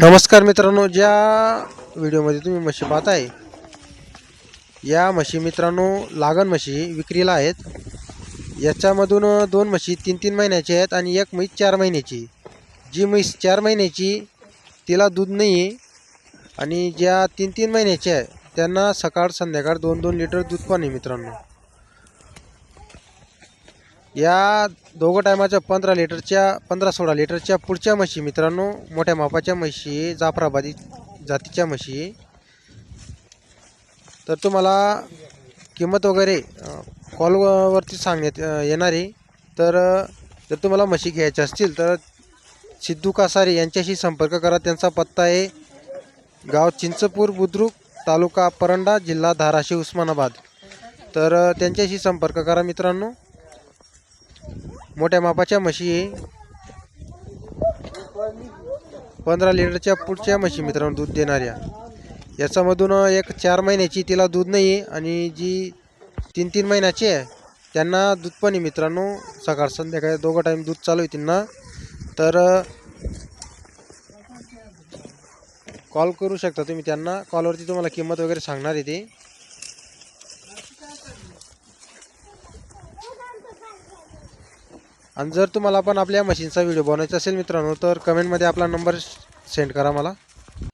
नमस्कार मित्रांनो ज्या व्हिडिओमध्ये तुम्ही म्हशी पाहताय या म्हशी मित्रांनो लागण म्हशी विक्रीला आहेत. याच्यामधून दोन म्हशी तीन तीन महिन्याची आहेत आणि एक म्हैस चार महिन्याची. जी म्हैस चार महिन्याची तिला दूध नाही आहे आणि ज्या तीन तीन महिन्याच्या आहे त्यांना सकाळ संध्याकाळ दोन दोन लिटर दूध पण आहे मित्रांनो. या दोघं टायमाच्या पंधरा लिटरच्या पंधरा सोळा लिटरच्या पुढच्या म्हशी मित्रांनो मोठ्या मापाच्या म्हशी जाफराबादी जातीच्या म्हशी. तर तुम्हाला किंमत वगैरे कॉलवरती सांगण्यात अ, येणार. आहे तर जर तुम्हाला म्हशी घ्यायच्या असतील तर सिद्धू कासारे यांच्याशी संपर्क करा. त्यांचा पत्ता आहे गाव चिंचपूर बुद्रुक तालुका परंडा जिल्हा धाराशिव उस्मानाबाद. तर त्यांच्याशी संपर्क करा मित्रांनो. मोठ्या मापाच्या म्हशी आहे. पंधरा लिटरच्या पुढच्या म्हशी मित्रांनो दूध देणाऱ्या. याच्यामधून एक चार महिन्याची तिला दूध नाही आहे आणि जी तीन तीन महिन्याची आहे त्यांना दूध पण आहे मित्रांनो. सकाळ संध्याकाळी दोघं टाईम दूध चालू आहे त्यांना. तर कॉल करू शकता तुम्ही त्यांना. कॉलवरती तुम्हाला किंमत वगैरे सांगणार आहे ते. आणि जर तुम्हाला पण आपल्या मशीनचा व्हिडिओ बनवायचा असेल मित्रांनो तर कमेंटमध्ये आपला नंबर सेंड करा मला.